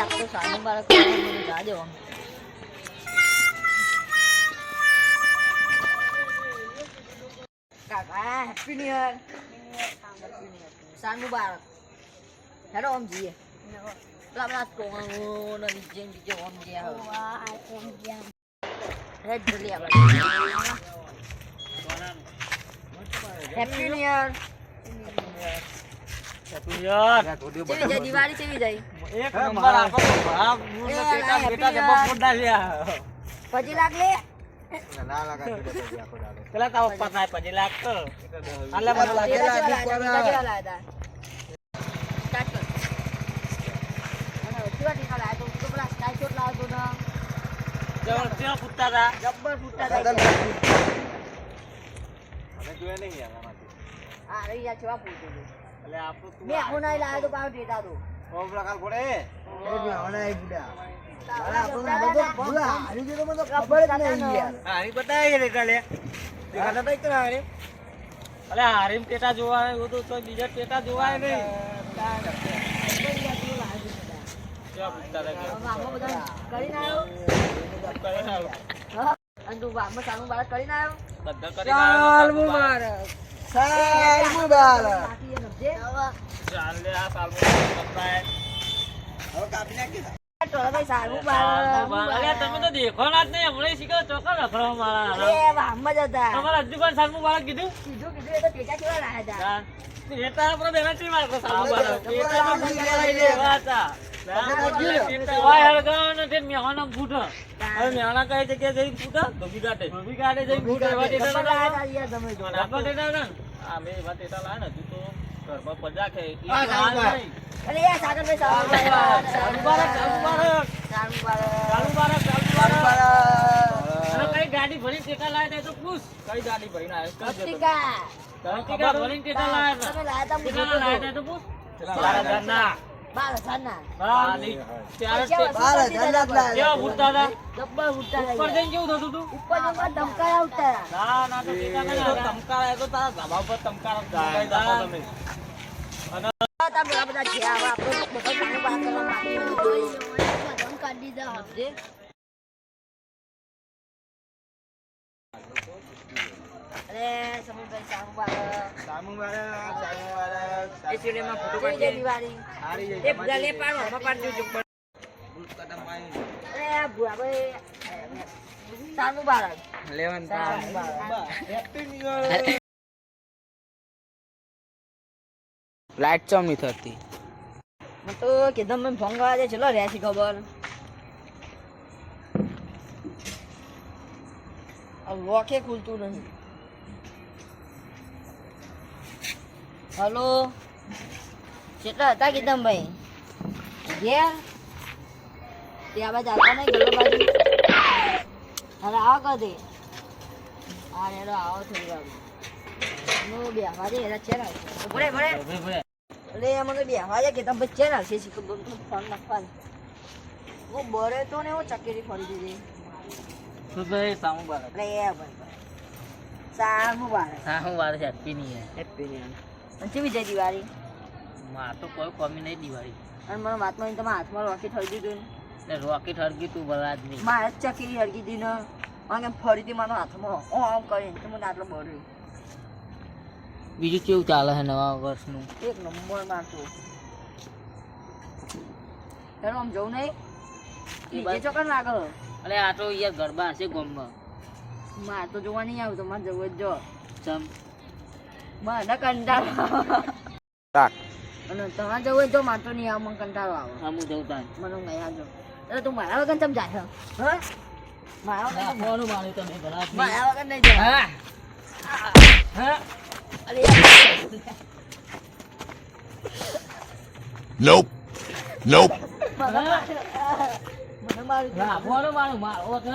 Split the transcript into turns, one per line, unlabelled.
આ તો સાનું બાળક મને જાજો આમ. કાકા હેપી ન્યુ યર સાનું બાળક. હેડો આમ જઈએ. પેલા પેલા કોણ ને નીચે નીચે આમ ગયા હેડ જલ્દી આપણે. હેપી ન્યુ યર કેવી જાય? દિવાળી કેવી જાય?
એક નંબર આપો આ મૂળ બેટા બેટા. જબર ફોડા લ્યા
પછી લાગ લે.
પેલા તાવ પપ્પા પછી લાગતો આલે મને લાગે.
લાગે ને.
જબર ફૂટતા હતા.
જબ્બર ફૂટતા હતા.
અમે જોયા નહીં યાર આમાંથી.
હા, રહી
એટલે આપણું
મેં હું નહીં લાવ્યો તો પાછો દેતા તો.
ઓમ પ્રકાર પડે હારી બતાવી રે કાલે. દેખાતા તો ઇતના હારી. અલે હારીમ ટેટા જોવા આવ્યો તો તો બીજા ટેટા જોવાય નહીં.
બધા કરીને આવ્યો? બાળક કરીને આવ્યો?
સાલમાં હવે મેહોના કઈ જગ્યાએ જઈને ફૂટો ધોબી કાઢે ધોબી ના ના આ ને તો ઘરમાં પજા છે.
અરે યાર સાગરભાઈ
અને કઈ ગાડી ભરીને ટેટા લાવ્યા તો પૂછ કઈ ગાડી ભરીને આવ્યો કઈ?
અસ્તિકા.
અસ્તિકા ભરીને ટેટા લાવ્યા
તમે
લાયા તો પૂછ હજારના.
બાર હજારના.
હા, નહીં. ત્યારે
પૈસા
તે-
વસૂલ કરી દીધા હતા.
કેવા ફૂટતા હતા
જબ્બર ઉડતા
ઉપર જઈને કેવું થતું હતું
ઉપર જઈને ઉડતા
ના ના તો એ તો તારા ધાબા ઉપર તમકારા તમે.
બધા છે. હવે આપણે બધા સાનું બાળક કરવા માંગીએ છીએ. સમજે? અરે સમુભાઈ સાનું બાળક.
એ ફોટો
દિવાળી?
એ બધા લે પાડો
સાનું બાળક.
લાઈટ ચમ નહીં થતી.
મને તો કીધું મેં ફોન કરવા દે ચલો રહેશે ખબર. આ લોકે ખુલતું નહીં હલો? કેટલા હતા કીધમ ભાઈ? ઘેર? ત્યાં બાજુ આવતા નહીં ગલો બાજુ? અરે આવો કદે હા રેડો આવો થોડી વાર. હું બે વાગે એરા છે. ને ભરે ભરે
ભલે, ભલે.
એટલે મને બે વાગે કે તમે છે શીખ ફોન નાખવા હું બરે તો ને હું ચકેરી ફરી દીધી.
તો ભાઈ સામું બાળક.
એટલે એ ભાઈ સારું બારે
વાર છે હેપી ની
હેપી અને કેવી જાય દિવાળી?
માં તો કોઈ કમી નહીં દિવાળી.
અને મને વાતમાં તમે હાથમાં રોકેટ હળગી દીધું
ને રોકેટ હળગી તું બરાજ નહીં.
મારે ચકેરી હળગી દીધી ને. અને ફરીથી મારો હાથમાં ઓ આમ કરીને તો મને આટલો બળ્યો.
બીજું કેવું ચાલે છે નવા વર્ષનું?
એક નંબર મારતો ચાલો આમ જવું નહીં? બીજે ચોકન લાગે
અરે આ તો યાર ગરબા હશે ગોમમાં
મારે તો જોવા નહીં આવું મારે જવું જ જો.
ચમ.
મને કંટાળો
રાખ
અને તમારે જવું હોય તો મારે તો નહીં આવે મને કંટાળો આવે.
હા હું જઉં તાન.
મને આવી આવજો એટલે તું મારા વગર ચમ જાય હા? મારા વગર
મોનું માનું તમે બરાબર
મારા વગર નહીં જાય.
હા. હા.
અરે
Nope. Nope.
મને મારું
માનું મારો છે